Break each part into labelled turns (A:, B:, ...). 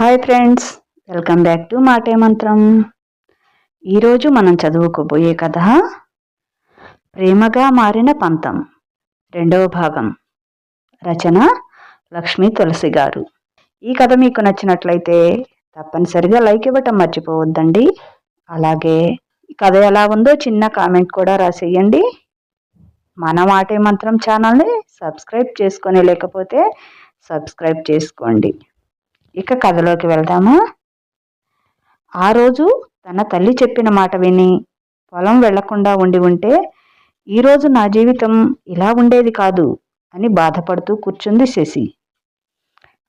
A: Hi friends welcome back to మాటే మంత్రం ఈరోజు మనం చదువుకోబోయే కథ ప్రేమగా మారిన పంతం. రెండవ భాగం. రచన లక్ష్మీ తులసి గారు. ఈ కథ మీకు నచ్చినట్లయితే తప్పనిసరిగా లైక్ ఇవ్వటం మర్చిపోవద్దండి. అలాగే ఈ కథ ఎలా ఉందో చిన్న కామెంట్ కూడా రాసేయండి. మన మాటే మంత్రం ఛానల్ని సబ్స్క్రైబ్ చేసుకొని లేకపోతే సబ్స్క్రైబ్ చేసుకోండి. ఇక కథలోకి వెళ్దామా? ఆ రోజు తన తల్లి చెప్పిన మాట విని పొలం వెళ్ళకుండా ఉండి ఉంటే ఈరోజు నా జీవితం ఇలా ఉండేది కాదు అని బాధపడుతూ కూర్చుంది శశి.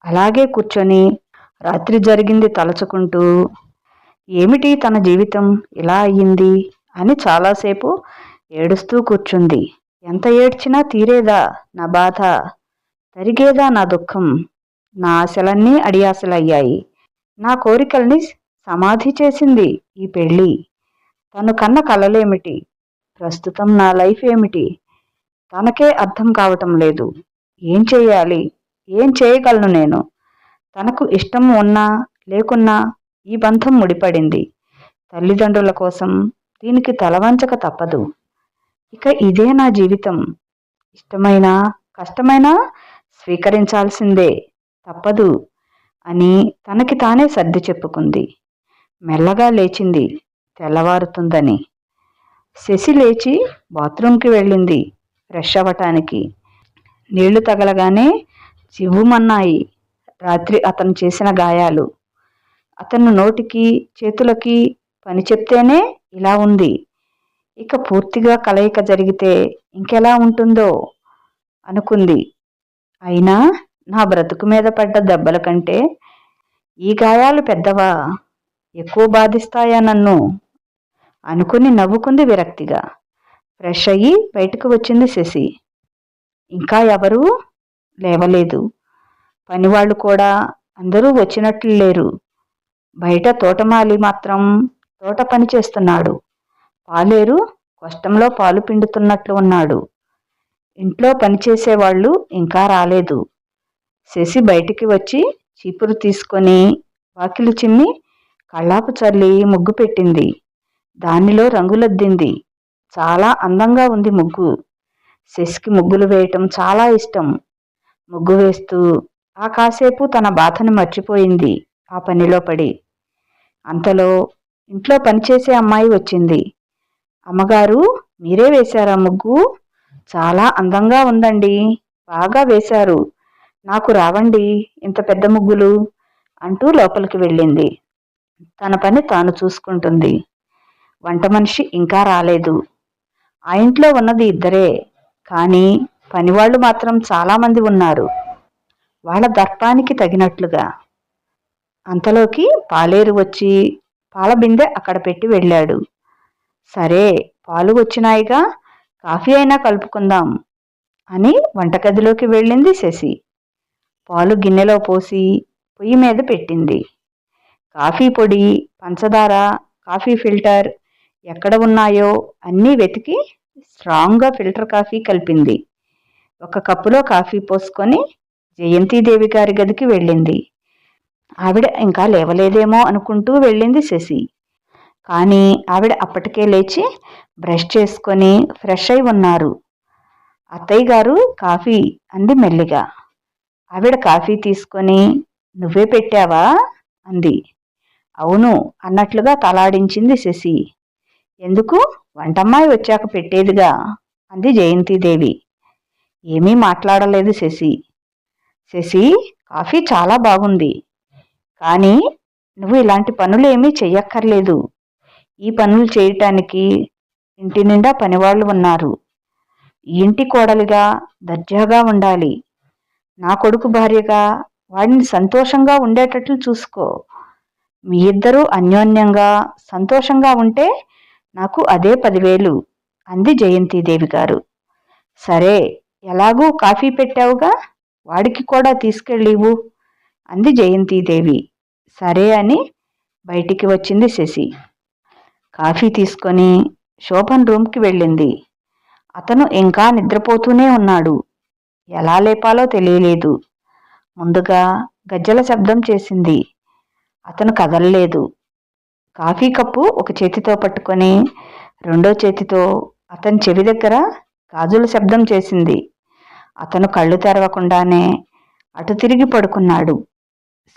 A: అలాగే కూర్చొని రాత్రి జరిగింది తలచుకుంటూ ఏమిటి తన జీవితం ఇలా అయ్యింది? అని చాలాసేపు ఏడుస్తూ కూర్చుంది. ఎంత ఏడ్చినా తీరేదా నా బాధ? తరిగేదా నా దుఃఖం? నా ఆశలన్నీ అడియాసలయ్యాయి నా కోరికల్ని సమాధి చేసింది ఈ పెళ్ళి. తను కన్న కలలేమిటి? ప్రస్తుతం నా లైఫ్ ఏమిటి? తనకే అర్థం కావటం లేదు. ఏం చేయాలి? ఏం చేయగలను నేను? తనకు ఇష్టం ఉన్నా లేకున్నా ఈ బంధం ముడిపడింది. తల్లిదండ్రుల కోసం దీనికి తలవంచక తప్పదు. ఇక ఇదే నా జీవితం. ఇష్టమైన కష్టమైనా స్వీకరించాల్సిందే. తప్పదు అని తనకి తానే సర్ది చెప్పుకుంది. మెల్లగా లేచింది తెల్లవారుతుందని. శశి లేచి బాత్రూంకి వెళ్ళింది ఫ్రెష్ అవ్వటానికి. నీళ్ళు తగలగానే చివ్వుమన్నాయి రాత్రి అతను చేసిన గాయాలు. అతను నోటికి చేతులకి పని చెప్తేనే ఇలా ఉంది. ఇక పూర్తిగా కలయిక జరిగితే ఇంకెలా ఉంటుందో? అనుకుంది. అయినా నా బ్రతుకు మీద పడ్డ దెబ్బల కంటే ఈ గాయాలు పెద్దవా? ఎక్కువ బాధిస్తాయా నన్ను? అనుకుని నవ్వుకుంది విరక్తిగా. ఫ్రెష్ అయ్యి బయటకు వచ్చింది శశి. ఇంకా ఎవరు లేవలేదు. పనివాళ్ళు కూడా అందరూ వచ్చినట్లు లేరు. బయట తోటమాలి మాత్రం తోట పని చేస్తున్నాడు. పాలేరు కష్టంలో పాలు పిండుతున్నట్లు ఉన్నాడు. ఇంట్లో పనిచేసేవాళ్ళు ఇంకా రాలేదు. శశి బయటికి వచ్చి చీపురు తీసుకొని వాకిలి చిమ్మి కళ్ళాపు చల్లి ముగ్గు పెట్టింది. దానిలో రంగులద్దింది. చాలా అందంగా ఉంది ముగ్గు. శశికి ముగ్గులు వేయటం చాలా ఇష్టం. ముగ్గు వేస్తూ ఆ కాసేపు తన బాధను మర్చిపోయింది. ఆ పనిలో పడి. అంతలో ఇంట్లో పనిచేసే అమ్మాయి వచ్చింది. అమ్మగారు మీరే వేశారా ముగ్గు? చాలా అందంగా ఉందండి. బాగా వేశారు. నాకు రావండి ఇంత పెద్ద ముగ్గులు అంటూ లోపలికి వెళ్ళింది. తన పని తాను చూసుకుంటుంది. వంట మనిషి ఇంకా రాలేదు. ఆ ఇంట్లో ఉన్నది ఇద్దరే కానీ పనివాళ్ళు మాత్రం చాలామంది ఉన్నారు. వాళ్ళ దర్పానికి తగినట్లుగా. అంతలోకి పాలేరు వచ్చి పాల బిందె అక్కడ పెట్టి వెళ్ళాడు. సరే పాలు వచ్చినాయిగా కాఫీ అయినా కలుపుకుందాం అని వంటగదిలోకి వెళ్ళింది శశి. పాలు గిన్నెలో పోసి పొయ్యి మీద పెట్టింది. కాఫీ పొడి పంచదార కాఫీ ఫిల్టర్ ఎక్కడ ఉన్నాయో అన్నీ వెతికి స్ట్రాంగ్గా ఫిల్టర్ కాఫీ కలిపింది. ఒక కప్పులో కాఫీ పోసుకొని జయంతిదేవి గారి గదికి వెళ్ళింది. ఆవిడ ఇంకా లేవలేదేమో అనుకుంటూ వెళ్ళింది శశి. కానీ ఆవిడ అప్పటికే లేచి బ్రష్ చేసుకొని ఫ్రెష్ అయి ఉన్నారు. అత్తయ్య గారు కాఫీ అంది మెల్లిగా. ఆవిడ కాఫీ తీసుకొని నువ్వే పెట్టావా? అంది. అవును అన్నట్లుగా తలాడించింది శశి. ఎందుకు? వంటమ్మాయి వచ్చాక పెట్టేదిగా? అంది జయంతిదేవి. ఏమీ మాట్లాడలేదు శశి. శశి కాఫీ చాలా బాగుంది. కానీ నువ్వు ఇలాంటి పనులు ఏమీ చెయ్యక్కర్లేదు. ఈ పనులు చేయటానికి ఇంటి నిండా పనివాళ్ళు ఉన్నారు. ఇంటి కోడలిగా దర్జాగా ఉండాలి. నా కొడుకు భార్యగా వాడిని సంతోషంగా ఉండేటట్లు చూసుకో. మీ ఇద్దరూ అన్యోన్యంగా సంతోషంగా ఉంటే నాకు అదే పదివేలు అంది జయంతిదేవి గారు. సరే ఎలాగూ కాఫీ పెట్టావుగా? వాడికి కూడా తీసుకెళ్ళివు అంది జయంతిదేవి. సరే అని బయటికి వచ్చింది శశి. కాఫీ తీసుకొని శోభన్ రూమ్కి వెళ్ళింది. అతను ఇంకా నిద్రపోతూనే ఉన్నాడు. ఎలా లేపాలో తెలియలేదు. ముందుగా గజ్జల శబ్దం చేసింది. అతను కదలలేదు. కాఫీ కప్పు ఒక చేతితో పట్టుకొని రెండో చేతితో అతని చెవి దగ్గర గాజుల శబ్దం చేసింది. అతను కళ్ళు తెరవకుండానే అటు తిరిగి పడుకున్నాడు.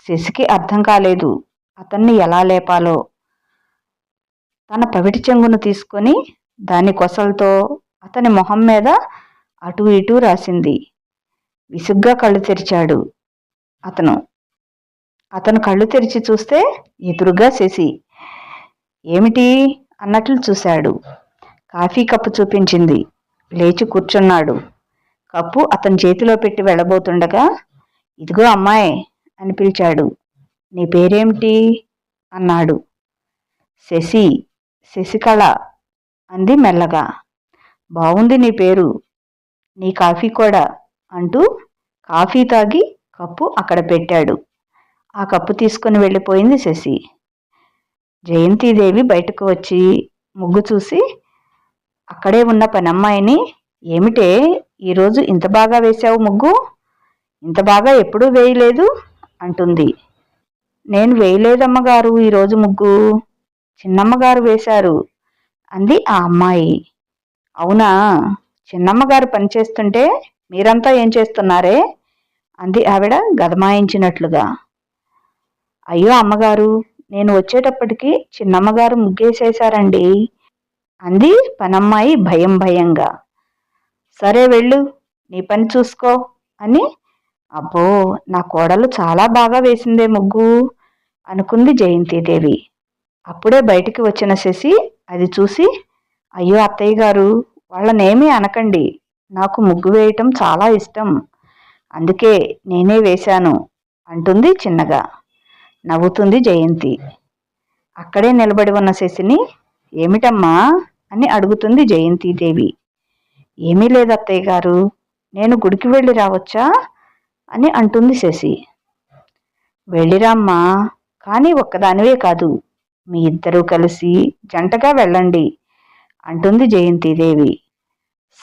A: శశికి అర్థం కాలేదు. అతన్ని ఎలా లేపాలో. తన పవిటి చెంగును తీసుకొని దాని కొసలతో అతని మొహం మీద అటు ఇటు రాసింది. విసుగ్గా కళ్ళు తెరిచాడు అతను. అతను కళ్ళు తెరిచి చూస్తే ఎదురుగా శశి ఏమిటి అన్నట్లు చూశాడు. కాఫీ కప్పు చూపించింది. లేచి కూర్చున్నాడు. కప్పు అతని చేతిలో పెట్టి వెళ్ళబోతుండగా ఇదిగో అమ్మాయి అని పిలిచాడు. నీ పేరేమిటి? అన్నాడు. శశి శశికళ అంది మెల్లగా. బాగుంది నీ పేరు. నీ కాఫీ కూడా. అంటూ కాఫీ తాగి కప్పు అక్కడ పెట్టాడు. ఆ కప్పు తీసుకుని వెళ్ళిపోయింది శశి. జయంతిదేవి బయటకు వచ్చి ముగ్గు చూసి అక్కడే ఉన్న పనమ్మాయిని ఏమిటే ఈరోజు ఇంత బాగా వేశావు ముగ్గు? ఇంత బాగా ఎప్పుడూ వేయలేదు? అంటుంది. నేను వేయలేదమ్మగారు ఈరోజు ముగ్గు. చిన్నమ్మగారు వేశారు అంది ఆ అమ్మాయి. అవునా? చిన్నమ్మగారు పనిచేస్తుంటే మీరంతా ఏం చేస్తున్నారే? అంది ఆవిడ గదమాయించినట్లుగా. అయ్యో అమ్మగారు నేను వచ్చేటప్పటికి చిన్నమ్మగారు ముగ్గేసేశారండి. అంది పనమ్మాయి భయం భయంగా. సరే వెళ్ళు నీ పని చూసుకో అని. అబ్బో నా కోడలు చాలా బాగా వేసిందే ముగ్గు అనుకుంది జయంతిదేవి. అప్పుడే బయటికి వచ్చిన శశి అది చూసి అయ్యో అత్తయ్య గారు వాళ్ళనేమీ అనకండి. నాకు ముగ్గు వేయటం చాలా ఇష్టం. అందుకే నేనే వేశాను అంటుంది చిన్నగా. నవ్వుతుంది జయంతి. అక్కడే నిలబడి ఉన్న శశిని ఏమిటమ్మా? అని అడుగుతుంది జయంతీదేవి. ఏమీ లేదు అత్తయ్య గారు నేను గుడికి వెళ్ళి రావచ్చా? అని అంటుంది శశి. వెళ్ళిరామ్మా కానీ ఒక్కదానివే కాదు మీ ఇద్దరూ కలిసి జంటగా వెళ్ళండి అంటుంది జయంతీదేవి.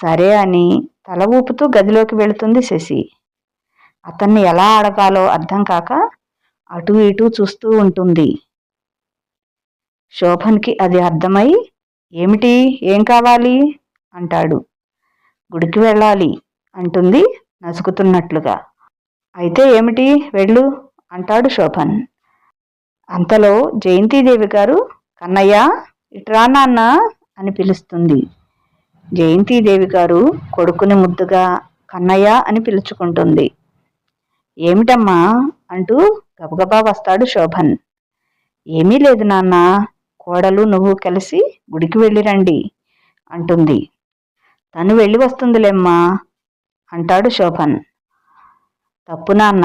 A: సరే అని తల ఊపుతూ గదిలోకి వెళుతుంది శశి. అతన్ని ఎలా అడగాలో అర్థం కాక అటు ఇటు చూస్తూ ఉంటుంది. శోభన్కి అది అర్థమై ఏమిటి? ఏం కావాలి? అంటాడు. గుడికి వెళ్ళాలి అంటుంది నసుకుతున్నట్లుగా. అయితే ఏమిటి? వెళ్ళు అంటాడు శోభన్. అంతలో జయంతిదేవి గారు కన్నయ్య ఇట్రా నాన్న అని పిలుస్తుంది. జయంతిదేవి గారు కొడుకుని ముద్దుగా కన్నయ్య అని పిలుచుకుంటుంది. ఏమిటమ్మా? అంటూ గబగబా వస్తాడు శోభన్. ఏమీ లేదు నాన్న కోడలు నువ్వు కలిసి గుడికి వెళ్ళిరండి అంటుంది. తను వెళ్ళి వస్తుందిలేమ్మా అంటాడు శోభన్. తప్పు నాన్న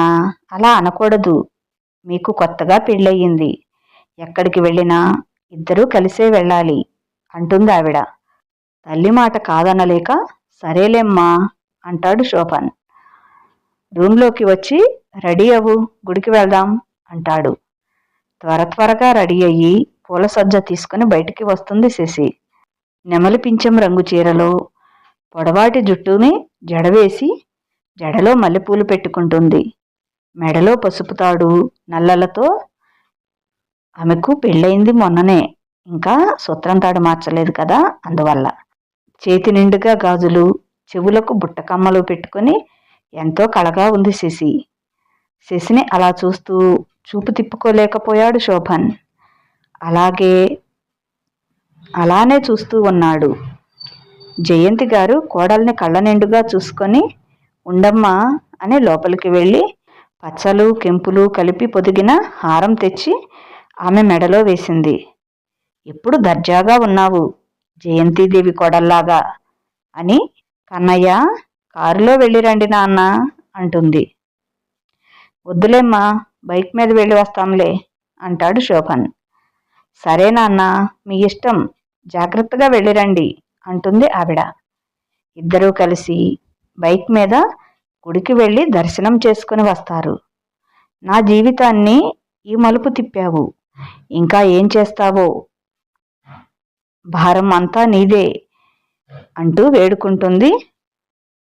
A: అలా అనకూడదు. మీకు కొత్తగా పెళ్ళయింది. ఎక్కడికి వెళ్ళినా ఇద్దరూ కలిసే వెళ్ళాలి అంటుంది ఆవిడ. తల్లి మాట కాదనలేక సరేలేమ్మా అంటాడు శోభన్. రూమ్లోకి వచ్చి రెడీ అవ్వు గుడికి వెళ్దాం అంటాడు. త్వర త్వరగా రెడీ అయ్యి పూల సజ్జ తీసుకుని బయటికి వస్తుంది శశి. నెమలి పింఛం రంగు చీరలో పొడవాటి జుట్టుని జడవేసి జడలో మల్లెపూలు పెట్టుకుంటుంది. మెడలో పసుపు తాడు నల్లలతో ఆమెకు పెళ్ళయింది మొన్ననే. ఇంకా సూత్రం తాడు మార్చలేదు కదా అందువల్ల. చేతి నిండుగా గాజులు చెవులకు బుట్టకమ్మలు పెట్టుకుని ఎంతో కళగా ఉంది శశి. శశిని అలా చూస్తూ చూపు తిప్పుకోలేకపోయాడు శోభన్. అలాగే అలానే చూస్తూ ఉన్నాడు. జయంతి గారు కోడల్ని కళ్ళ నిండుగా చూసుకొని ఉండమ్మా అని లోపలికి వెళ్ళి పచ్చలు కెంపులు కలిపి పొదిగిన హారం తెచ్చి ఆమె మెడలో వేసింది. ఎప్పుడు దర్జాగా ఉన్నావు. జయంతిదేవి కొడల్లాగా అని కన్నయ్య కారులో వెళ్ళిరండి నాన్న అంటుంది. వద్దులేమ్మా బైక్ మీద వెళ్ళి వస్తాంలే అంటాడు శోభన్. సరే నాన్న మీ ఇష్టం జాగ్రత్తగా వెళ్ళిరండి అంటుంది ఆవిడ. ఇద్దరూ కలిసి బైక్ మీద గుడికి వెళ్ళి దర్శనం చేసుకుని వస్తారు. నా జీవితాన్ని ఈ మలుపు తిప్పావు. ఇంకా ఏం చేస్తావో భారం అంతా నీదే అంటూ వేడుకుంటుంది.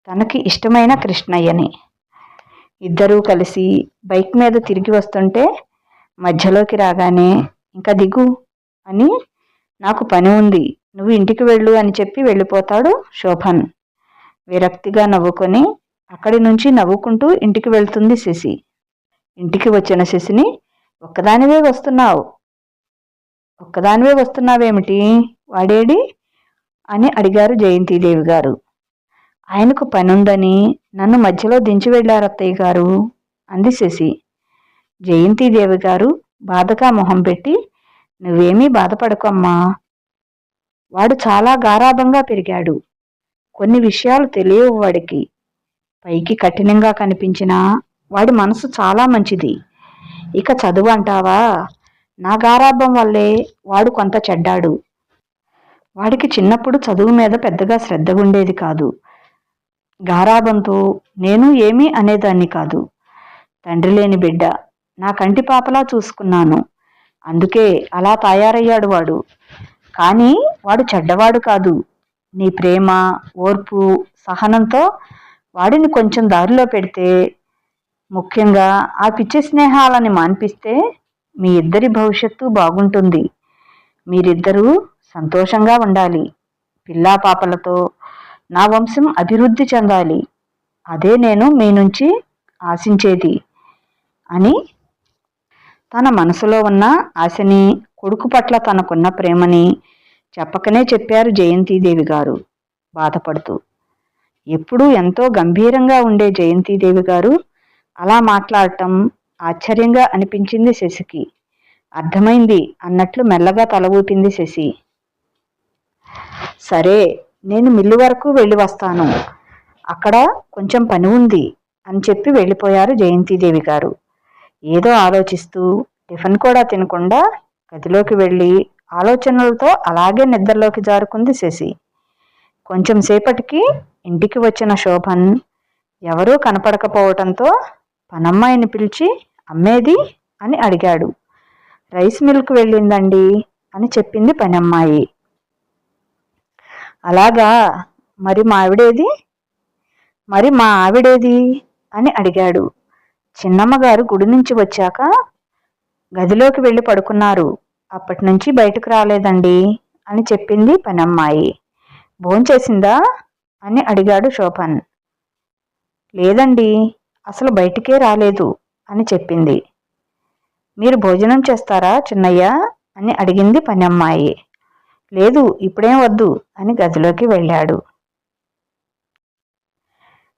A: తనకి ఇష్టమైన కృష్ణయ్యని. ఇద్దరూ కలిసి బైక్ మీద తిరిగి వస్తుంటే మధ్యలోకి రాగానే ఇంకా దిగు అని నాకు పని ఉంది నువ్వు ఇంటికి వెళ్ళు అని చెప్పి వెళ్ళిపోతాడు శోభన్. విరక్తిగా నవ్వుకొని అక్కడి నుంచి నవ్వుకుంటూ ఇంటికి వెళ్తుంది శశి. ఇంటికి వచ్చిన శశిని ఒక్కదానివే వస్తున్నావు ఒక్కదానివే వస్తున్నావేమిటి? వాడేడి? అని అడిగారు జయంతిదేవి గారు. ఆయనకు పనుందని నన్ను మధ్యలో దించి వెళ్ళారు అత్తయ్య గారు అంది శశి. జయంతిదేవి గారు బాధగా మొహం పెట్టి నువ్వేమీ బాధపడకమ్మా. వాడు చాలా గారాభంగా పెరిగాడు. కొన్ని విషయాలు తెలియవు వాడికి. పైకి కఠినంగా కనిపించినా వాడి మనసు చాలా మంచిది. ఇక చదువు అంటావా? నా గారాభం వల్లే వాడు కొంత చెడ్డాడు. వాడికి చిన్నప్పుడు చదువు మీద పెద్దగా శ్రద్ధ ఉండేది కాదు. గారాభంతో నేను ఏమీ అనేదాన్ని కాదు. తండ్రి లేని బిడ్డ నా కంటి పాపలా చూసుకున్నాను. అందుకే అలా తయారయ్యాడు వాడు. కానీ వాడు చెడ్డవాడు కాదు. నీ ప్రేమ ఓర్పు సహనంతో వాడిని కొంచెం దారిలో పెడితే ముఖ్యంగా ఆ పిచ్చి స్నేహాలని మాన్పిస్తే మీ ఇద్దరి భవిష్యత్తు బాగుంటుంది. మీరిద్దరూ సంతోషంగా ఉండాలి. పిల్లా పాపలతో నా వంశం అభివృద్ధి చెందాలి. అదే నేను మీ నుంచి ఆశించేది అని తన మనసులో ఉన్న ఆశని కొడుకు పట్ల తనకున్న ప్రేమని చెప్పకనే చెప్పారు జయంతిదేవి గారు. బాధపడుతూ ఎప్పుడూ ఎంతో గంభీరంగా ఉండే జయంతిదేవి గారు అలా మాట్లాడటం ఆశ్చర్యంగా అనిపించింది శశికి. అర్థమైంది అన్నట్లు మెల్లగా తల ఊపింది శశి. సరే నేను మిల్లు వరకు వెళ్ళి వస్తాను. అక్కడ కొంచెం పని ఉంది అని చెప్పి వెళ్ళిపోయారు జయంతిదేవి గారు. ఏదో ఆలోచిస్తూ టిఫిన్ కూడా తినకుండా గదిలోకి వెళ్ళి ఆలోచనలతో అలాగే నిద్రలోకి జారుకుంది శశి. కొంచెం సేపటికి ఇంటికి వచ్చిన శోభన్ ఎవరూ కనపడకపోవటంతో పనమ్మాయిని పిలిచి అమ్మేది? అని అడిగాడు. రైస్ మిల్క్ వెళ్ళిందండి అని చెప్పింది పనమ్మాయి. అలాగా? మరి మా ఆవిడేది? మరి మా ఆవిడేది? అని అడిగాడు. చిన్నమ్మగారు గుడి నుంచి వచ్చాక గదిలోకి వెళ్ళి పడుకున్నారు. అప్పటి నుంచి బయటకు రాలేదండి అని చెప్పింది పనమ్మాయి. భోంచేసిందా అని అడిగాడు శోభన్. లేదండి అసలు బయటికే రాలేదు. అని చెప్పింది. మీరు భోజనం చేస్తారా చిన్నయ్య? అని అడిగింది పనమ్మాయి. లేదు ఇప్పుడేం వద్దు అని గదిలోకి వెళ్ళాడు.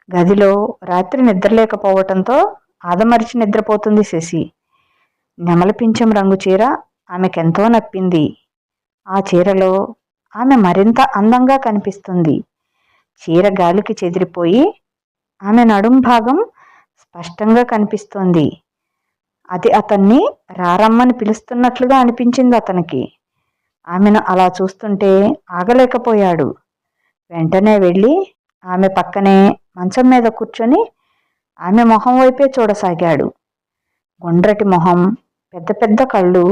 A: గదిలో రాత్రి నిద్రలేకపోవటంతో ఆదమరిచి నిద్రపోతుంది శశి. నెమలపించం రంగు చీర ఆమెకెంతో నప్పింది. ఆ చీరలో ఆమె మరింత అందంగా కనిపిస్తుంది. చీర గాలికి చెదిరిపోయి ఆమె నడుం భాగం స్పష్టంగా కనిపిస్తోంది. అది అతన్ని రారమ్మని పిలుస్తున్నట్లుగా అనిపించింది అతనికి. ఆమెను అలా చూస్తుంటే ఆగలేకపోయాడు. వెంటనే వెళ్ళి ఆమె పక్కనే మంచం మీద కూర్చొని ఆమె మొహం వైపే చూడసాగాడు. గుండ్రటి మొహం పెద్ద పెద్ద కళ్ళు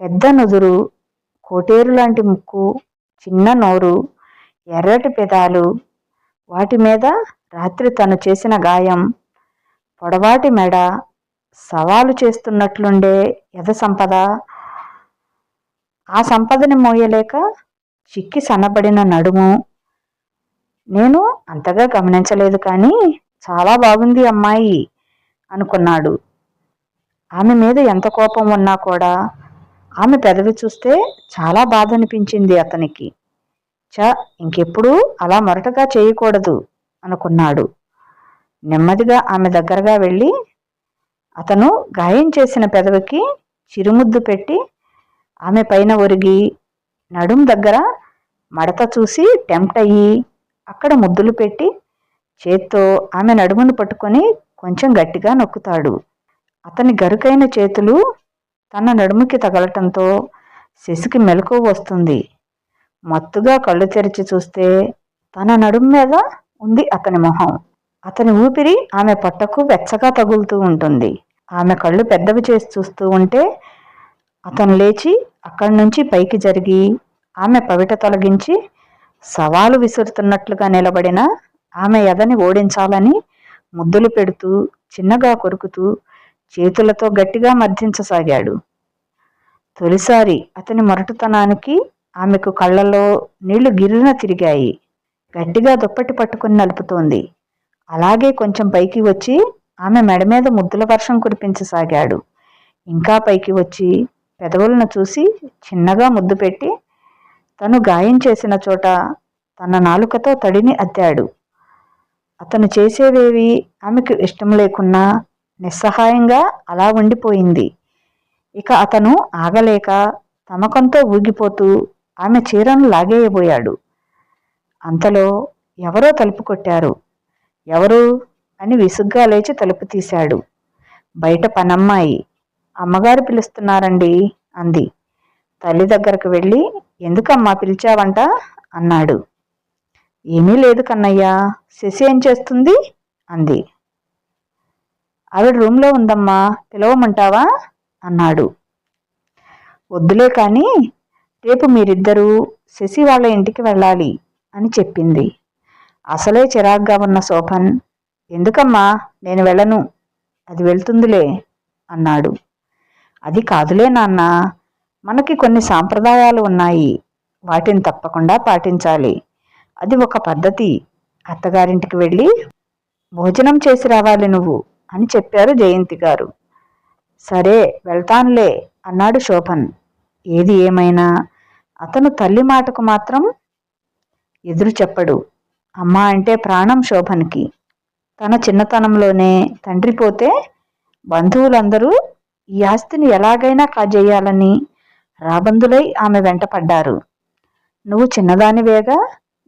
A: పెద్ద నుదురు కోటేరు లాంటి ముక్కు చిన్న నోరు ఎర్రటి పెదాలు వాటి మీద రాత్రి తను చేసిన గాయం పొడవాటి మెడ సవాలు చేస్తున్నట్లుండే యథ సంపద. ఆ సంపదని మోయలేక చిక్కి సన్నబడిన నడుము. నేను అంతగా గమనించలేదు కానీ చాలా బాగుంది అమ్మాయి అనుకున్నాడు. ఆమె మీద ఎంత కోపం ఉన్నా కూడా ఆమె పెదవి చూస్తే చాలా బాధ అనిపించింది అతనికి. చ ఇంకెప్పుడు అలా మొరటగా చేయకూడదు అనుకున్నాడు. నెమ్మదిగా ఆమె దగ్గరగా వెళ్ళి అతను గాయం చేసిన పెదవికి చిరుముద్దు పెట్టి ఆమె పైన ఒరిగి నడుం దగ్గర మడత చూసి టెంప్ట్ అయ్యి అక్కడ ముద్దులు పెట్టి చేత్తో ఆమె నడుమును పట్టుకొని కొంచెం గట్టిగా నొక్కుతాడు. అతని గరుకైన చేతులు తన నడుముకి తగలటంతో శశికి మెలకు వస్తుంది. మత్తుగా కళ్ళు తెరిచి చూస్తే తన నడుము మీద ఉంది అతని మొహం. అతని ఊపిరి ఆమె పొట్టకు వెచ్చగా తగులుతూ ఉంటుంది. ఆమె కళ్ళు పెద్దవి చేసి చూస్తూ ఉంటే అతను లేచి అక్కడి నుంచి పైకి జరిగి ఆమె పవిట తొలగించి సవాలు విసురుతున్నట్లుగా నిలబడిన ఆమె ఎదని ఓడించాలని ముద్దులు పెడుతూ చిన్నగా కొరుకుతూ చేతులతో గట్టిగా మర్దించసాగాడు. తొలిసారి అతని మొరటుతనానికి ఆమెకు కళ్ళలో నీళ్ళు గిర్రున తిరిగాయి. గట్టిగా దుప్పటి పట్టుకుని నలుపుతోంది. అలాగే కొంచెం పైకి వచ్చి ఆమె మెడ మీద ముద్దుల వర్షం కురిపించసాగాడు. ఇంకా పైకి వచ్చి పెదవులను చూసి చిన్నగా ముద్దు పెట్టి తను గాయం చేసిన చోట తన నాలుకతో తడిని అద్దాడు. అతను చేసేవేవి ఆమెకు ఇష్టం లేకున్నా నిస్సహాయంగా అలా ఉండిపోయింది. ఇక అతను ఆగలేక తమకంతో ఊగిపోతూ ఆమె చీరను లాగేయబోయాడు. అంతలో ఎవరో తలుపు కొట్టారు. ఎవరు? అని విసుగ్గా లేచి తలుపు తీశాడు. బయట పనమ్మాయి. అమ్మగారు పిలుస్తున్నారండి అంది. తల్లి దగ్గరకు వెళ్ళి ఎందుకమ్మా పిలిచావంట? అన్నాడు. ఏమీ లేదు కన్నయ్య. శశి ఏం చేస్తుంది? అంది. ఆవిడ రూమ్లో ఉందమ్మా పిలవమంటావా? అన్నాడు. వద్దులే కానీ రేపు మీరిద్దరూ శశి వాళ్ళ ఇంటికి వెళ్ళాలి అని చెప్పింది. అసలే చిరాగ్గా ఉన్న శోభన్ ఎందుకమ్మా నేను వెళ్ళను అది వెళ్తుందిలే అన్నాడు. అది కాదులే నాన్న మనకి కొన్ని సాంప్రదాయాలు ఉన్నాయి వాటిని తప్పకుండా పాటించాలి. అది ఒక పద్ధతి. అత్తగారింటికి వెళ్ళి భోజనం చేసి రావాలి నువ్వు అని చెప్పారు జయంతి గారు. సరే వెళ్తానులే అన్నాడు శోభన్. ఏది ఏమైనా? అతను తల్లి మాటకు మాత్రం ఎదురు చెప్పడు. అమ్మ అంటే ప్రాణం శోభన్కి. తన చిన్నతనంలోనే తండ్రి పోతే బంధువులందరూ ఈ ఆస్తిని ఎలాగైనా కాజేయాలని రాబందులై ఆమె వెంట పడ్డారు. నువ్వు చిన్నదానివేగా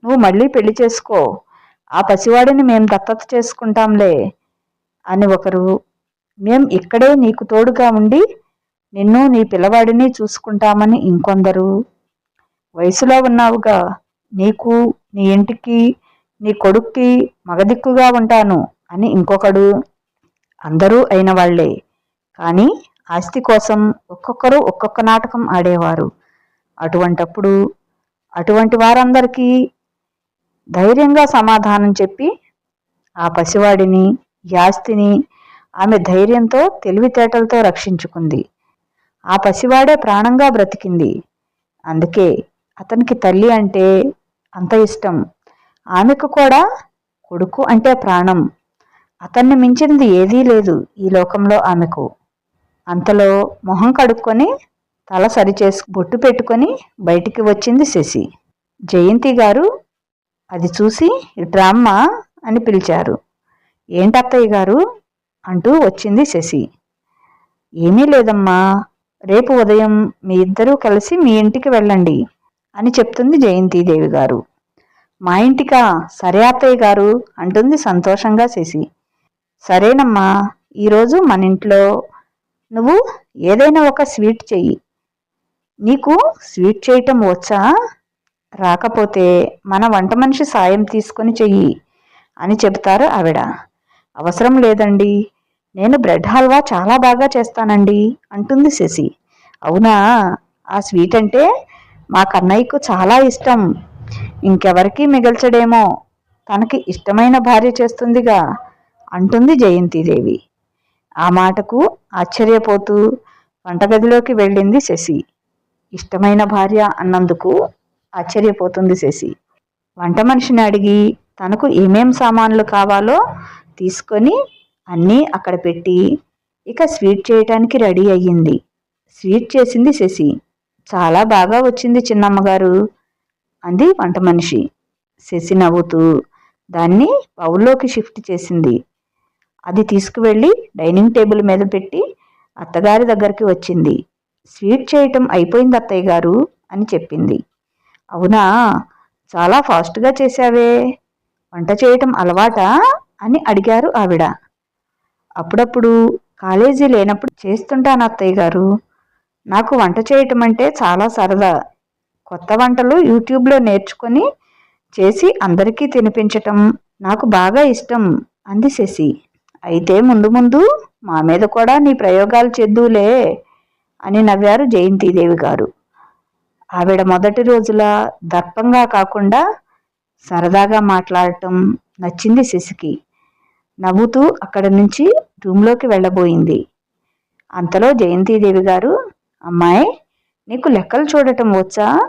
A: నువ్వు మళ్ళీ పెళ్ళి చేసుకో. ఆ పసివాడిని మేం దత్తత చేసుకుంటాంలే అని ఒకరు మేం ఇక్కడే నీకు తోడుగా ఉండి నిన్ను నీ పిల్లవాడిని చూసుకుంటామని ఇంకొందరు. వయసులో ఉన్నావుగా నీకు నీ ఇంటికి నీ కొడుక్కి మగదిక్కుగా ఉంటాను అని ఇంకొకడు. అందరూ అయిన వాళ్ళే కానీ ఆస్తి కోసం ఒక్కొక్కరు ఒక్కొక్క నాటకం ఆడేవారు. అటువంటప్పుడు అటువంటి వారందరికీ ధైర్యంగా సమాధానం చెప్పి ఆ పసివాడిని యాస్తిని ఆమె ధైర్యంతో తెలివితేటలతో రక్షించుకుంది. ఆ పసివాడే ప్రాణంగా బ్రతికింది. అందుకే అతనికి తల్లి అంటే అంత ఇష్టం. ఆమెకు కూడా కొడుకు అంటే ప్రాణం. అతన్ని మించినది ఏదీ లేదు ఈ లోకంలో ఆమెకు. అంతలో మొహం కడుక్కొని తల సరిచేసి బొట్టు పెట్టుకొని బయటికి వచ్చింది శశి. జయంతి గారు అది చూసి ఇట్రామ్మ అని పిలిచారు. ఏంటత్తయ్య గారు? అంటూ వచ్చింది శశి. ఏమీ లేదమ్మా రేపు ఉదయం మీ ఇద్దరూ కలిసి మీ ఇంటికి వెళ్ళండి అని చెప్తుంది జయంతిదేవి గారు. మా ఇంటికా? సరే అత్తయ్య గారు అంటుంది సంతోషంగా శశి. సరేనమ్మా ఈరోజు మన ఇంట్లో నువ్వు ఏదైనా ఒక స్వీట్ చెయ్యి. నీకు స్వీట్ చేయటం వచ్చా? రాకపోతే మన వంట మనిషి సాయం తీసుకొని చెయ్యి అని చెబుతారు ఆవిడ. అవసరం లేదండి. నేను బ్రెడ్ హల్వా చాలా బాగా చేస్తానండి అంటుంది శశి. అవునా? ఆ స్వీట్ అంటే మా కన్నయ్యకు చాలా ఇష్టం. ఇంకెవరికి మిగల్చడేమో తనకి ఇష్టమైన భార్య చేస్తుందిగా అంటుంది జయంతిదేవి. ఆ మాటకు ఆశ్చర్యపోతూ వంటగదిలోకి వెళ్ళింది శశి. ఇష్టమైన భార్య అన్నందుకు ఆశ్చర్యపోతుంది శశి. వంట మనిషిని అడిగి తనకు ఏమేం సామాన్లు కావాలో తీసుకొని అన్నీ అక్కడ పెట్టి ఇక స్వీట్ చేయటానికి రెడీ అయ్యింది. స్వీట్ చేసింది శశి. చాలా బాగా వచ్చింది చిన్నమ్మగారు. అంది వంట మనిషి. శశి నవ్వుతూ దాన్ని బౌల్లోకి షిఫ్ట్ చేసింది. అది తీసుకువెళ్ళి డైనింగ్ టేబుల్ మీద పెట్టి అత్తగారి దగ్గరికి వచ్చింది. స్వీట్ చేయటం అయిపోయింది అత్తయ్య గారు అని చెప్పింది. అవునా? చాలా ఫాస్ట్గా చేశావే. వంట చేయటం అలవాటా? అని అడిగారు ఆవిడ. అప్పుడప్పుడు కాలేజీ లేనప్పుడు చేస్తుంటాను అత్తయ్య గారు. నాకు వంట చేయటం అంటే చాలా సరదా. కొత్త వంటలు యూట్యూబ్లో నేర్చుకొని చేసి అందరికీ తినిపించటం నాకు బాగా ఇష్టం అంది శశి. అయితే ముందు ముందు మా మీద కూడా నీ ప్రయోగాలు చేద్దులే అని నవ్వారు జయంతిదేవి గారు. ఆవిడ మొదటి రోజుల దర్పంగా కాకుండా సరదాగా మాట్లాడటం నచ్చింది శశికి. నవ్వుతూ అక్కడి నుంచి రూమ్లోకి వెళ్ళబోయింది. అంతలో జయంతిదేవి గారు అమ్మాయి నీకు లెక్కలు చూడటం వచ్చా?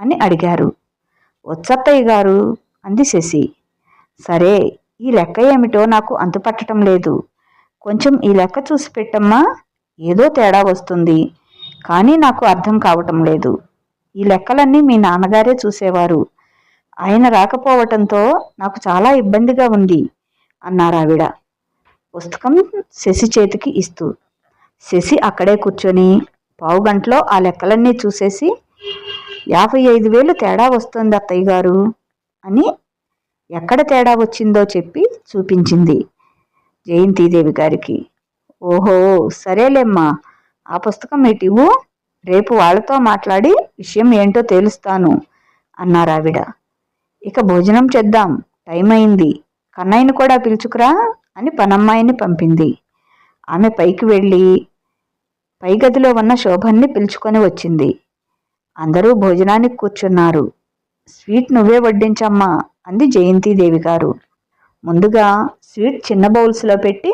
A: అని అడిగారు. వచ్చత్తయ్య గారు అంది శశి. సరే ఈ లెక్క ఏమిటో నాకు అంతుపట్టడం లేదు. కొంచెం ఈ లెక్క చూసి పెట్టమ్మా ఏదో తేడా వస్తుంది. కానీ నాకు అర్థం కావటం లేదు. ఈ లెక్కలన్నీ మీ నాన్నగారే చూసేవారు. ఆయన రాకపోవటంతో నాకు చాలా ఇబ్బందిగా ఉంది అన్నారావిడ పుస్తకం శశి చేతికి ఇస్తూ. శశి అక్కడే కూర్చొని పావు గంటలో ఆ లెక్కలన్నీ చూసేసి యాభై ఐదు వేలు తేడా వస్తుంది అత్తయ్య గారు అని ఎక్కడ తేడా వచ్చిందో చెప్పి చూపించింది జయంతిదేవి గారికి. ఓహో సరేలేమ్మా ఆ పుస్తకం ఇటివు రేపు వాళ్ళతో మాట్లాడి విషయం ఏంటో తేలుస్తాను అన్నారావిడ ఇక భోజనం చేద్దాం టైం అయింది కన్నయ్యని కూడా పిలుచుకురా అని పనమ్మాయిని పంపింది. ఆమె పైకి వెళ్ళి పై గదిలో ఉన్న శోభన్ని పిలుచుకొని వచ్చింది. అందరూ భోజనానికి కూర్చున్నారు. స్వీట్ నువ్వే వడ్డించమ్మా అంది జయంతిదేవి గారు. ముందుగా స్వీట్ చిన్న బౌల్స్లో పెట్టి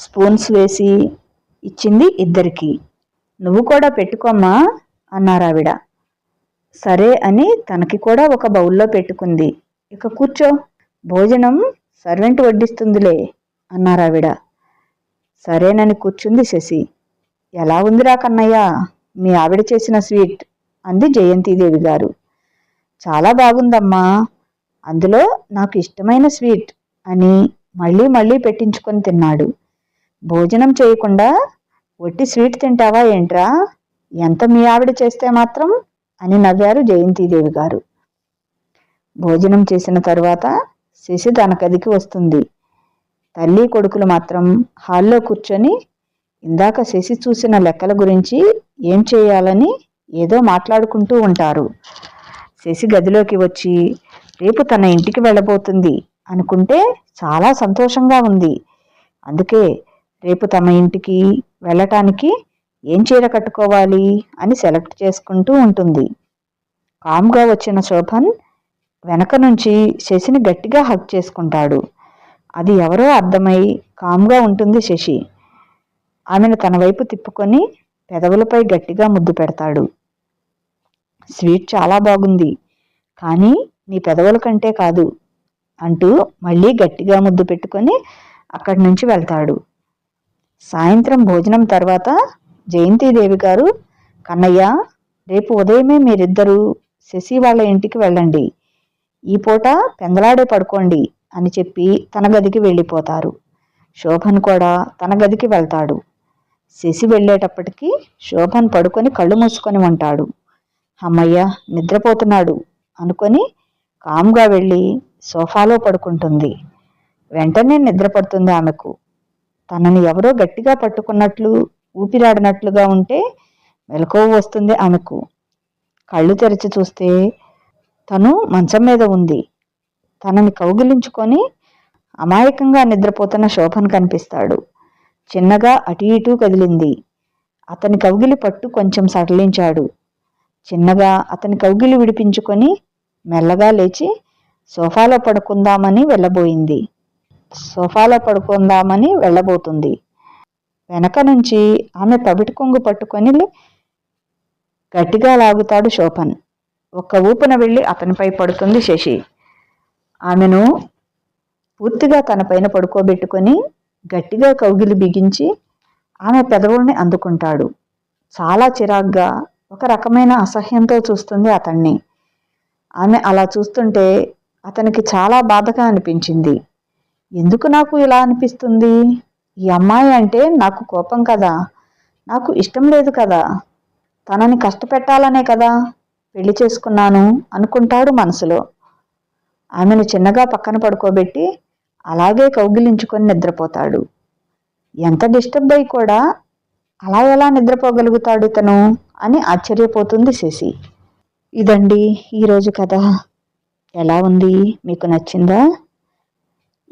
A: స్పూన్స్ వేసి ఇచ్చింది ఇద్దరికి. నువ్వు కూడా పెట్టుకోమ్మా అన్నారావిడ సరే అని తనకి కూడా ఒక బౌల్లో పెట్టుకుంది. ఇక కూర్చో భోజనం సర్వెంట్ వడ్డిస్తుందిలే అన్నారావిడ సరేనని కూర్చుంది శశి. ఎలా ఉందిరా కన్నయ్య? మీ ఆవిడ చేసిన స్వీట్ అంది జయంతిదేవి గారు. చాలా బాగుందమ్మా. అందులో నాకు ఇష్టమైన స్వీట్ అని మళ్ళీ మళ్ళీ పెట్టించుకొని తిన్నాడు. భోజనం చేయకుండా ఒట్టి స్వీట్ తింటావా ఏంట్రా? ఎంత మీ ఆవిడ చేస్తే మాత్రం? అని నవ్వారు జయంతిదేవి గారు. భోజనం చేసిన తరువాత శశి తన గదికి వస్తుంది. తల్లి కొడుకులు మాత్రం హాల్లో కూర్చొని ఇందాక శశి చూసిన లెక్కల గురించి ఏం చేయాలని ఏదో మాట్లాడుకుంటూ ఉంటారు. శశి గదిలోకి వచ్చి రేపు తన ఇంటికి వెళ్ళబోతుంది అనుకుంటే చాలా సంతోషంగా ఉంది. అందుకే రేపు తమ ఇంటికి వెళ్ళటానికి ఏం చీర కట్టుకోవాలి అని సెలెక్ట్ చేసుకుంటూ ఉంటుంది. కామ్గా వచ్చిన శోభన్ వెనక నుంచి శశిని గట్టిగా హక్ చేసుకుంటాడు. అది ఎవరో అర్థమై కామ్గా ఉంటుంది శశి. ఆమెను తన వైపు తిప్పుకొని పెదవులపై గట్టిగా ముద్దు పెడతాడు. స్వీట్ చాలా బాగుంది కానీ నీ పెదవుల కంటే కాదు అంటూ మళ్ళీ గట్టిగా ముద్దు పెట్టుకొని అక్కడి నుంచి వెళ్తాడు. సాయంత్రం భోజనం తర్వాత జయంతిదేవి గారు కన్నయ్య రేపు ఉదయమే మీరిద్దరూ శశి వాళ్ళ ఇంటికి వెళ్ళండి. ఈ పూట పెందలాడే పడుకోండి అని చెప్పి తన గదికి వెళ్ళిపోతారు. శోభన్ కూడా తన గదికి వెళ్తాడు. శశి వెళ్ళేటప్పటికి శోభన్ పడుకొని కళ్ళు మూసుకొని ఉంటాడు. అమ్మయ్య నిద్రపోతున్నాడు అనుకొని కామ్గా వెళ్ళి సోఫాలో పడుకుంటుంది. వెంటనే నిద్రపడుతుంది ఆమెకు. తనని ఎవరో గట్టిగా పట్టుకున్నట్లు ఊపిరాడినట్లుగా ఉంటే మెలకువ వస్తుంది ఆమెకు. కళ్ళు తెరిచి చూస్తే తను మంచం మీద ఉంది. తనని కౌగిలించుకొని అమాయకంగా నిద్రపోతున్న శోభన్ కనిపిస్తాడు. చిన్నగా అటు ఇటు కదిలింది. అతని కౌగిలి పట్టు కొంచెం సడలించాడు. చిన్నగా అతని కౌగిలి విడిపించుకొని మెల్లగా లేచి సోఫాలో పడుకుందామని వెళ్ళబోయింది. సోఫాలో పడుకుందామని వెళ్ళబోతుంది. వెనక నుంచి ఆమె పవిటి కొంగు పట్టుకొని గట్టిగా లాగుతాడు శోభన్. ఒక్క ఊపున వెళ్ళి అతనిపై పడుతుంది శశి. ఆమెను పూర్తిగా తన పైన పడుకోబెట్టుకొని గట్టిగా కౌగిలి బిగించి ఆమె పెదవుల్ని అందుకుంటాడు. చాలా చిరాగ్గా ఒక రకమైన అసహ్యంతో చూస్తుంది అతన్ని. ఆమె అలా చూస్తుంటే అతనికి చాలా బాధగా అనిపించింది. ఎందుకు నాకు ఇలా అనిపిస్తుంది? ఈ అమ్మాయి అంటే నాకు కోపం కదా. నాకు ఇష్టం లేదు కదా. తనని కష్టపెట్టాలనే కదా పెళ్ళి చేసుకున్నాను అనుకుంటాడు మనసులో. ఆమెను చిన్నగా పక్కన పడుకోబెట్టి అలాగే కౌగిలించుకొని నిద్రపోతాడు. ఎంత డిస్టర్బ్ అయి కూడా అలా ఎలా నిద్రపోగలుగుతాడు తను అని ఆశ్చర్యపోతుంది శశి. ఇదండి ఈరోజు కథ. ఎలా ఉంది? మీకు నచ్చిందా?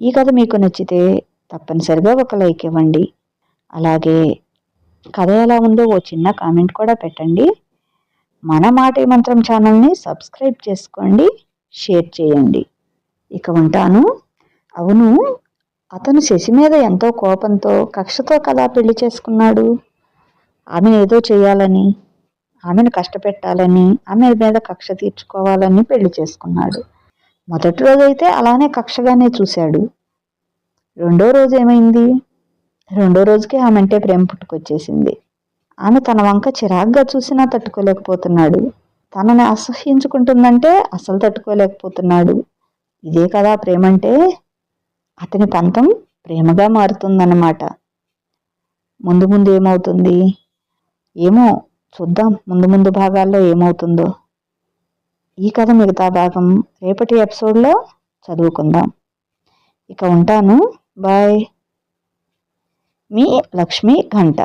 A: ఈ కథ మీకు నచ్చితే తప్పనిసరిగా ఒక లైక్ ఇవ్వండి. అలాగే కథ ఎలా ఉందో ఓ చిన్న కామెంట్ కూడా పెట్టండి. మన మాట మంత్రం ఛానల్ని సబ్స్క్రైబ్ చేసుకోండి షేర్ చేయండి. ఇక ఉంటాను. అవును. అతను శశి మీద ఎంతో కోపంతో కక్షతో కదా పెళ్ళి చేసుకున్నాడు? ఆమెను ఏదో చేయాలని ఆమెను కష్టపెట్టాలని ఆమె మీద కక్ష తీర్చుకోవాలని పెళ్ళి చేసుకున్నాడు. మొదటి రోజైతే అలానే కక్షగానే చూశాడు. రెండో రోజు ఏమైంది? రెండో రోజుకి ఆమె అంటే ప్రేమ పుట్టుకొచ్చేసింది. ఆమె తన వంక చిరాగ్గా చూసినా తట్టుకోలేకపోతున్నాడు. తనని అసహ్యించుకుంటుందంటే అసలు తట్టుకోలేకపోతున్నాడు. ఇదే కదా ప్రేమంటే అతని పంతం ప్రేమగా మారుతుందన్నమాట. ముందు ముందు ఏమవుతుంది? ఏమో చూద్దాం. ముందు ముందు భాగాల్లో ఏమవుతుందో. ఈ కథ మిగతా భాగం రేపటి ఎపిసోడ్లో చదువుకుందాం. ఇక ఉంటాను. బాయ్. మీ లక్ష్మీ గంట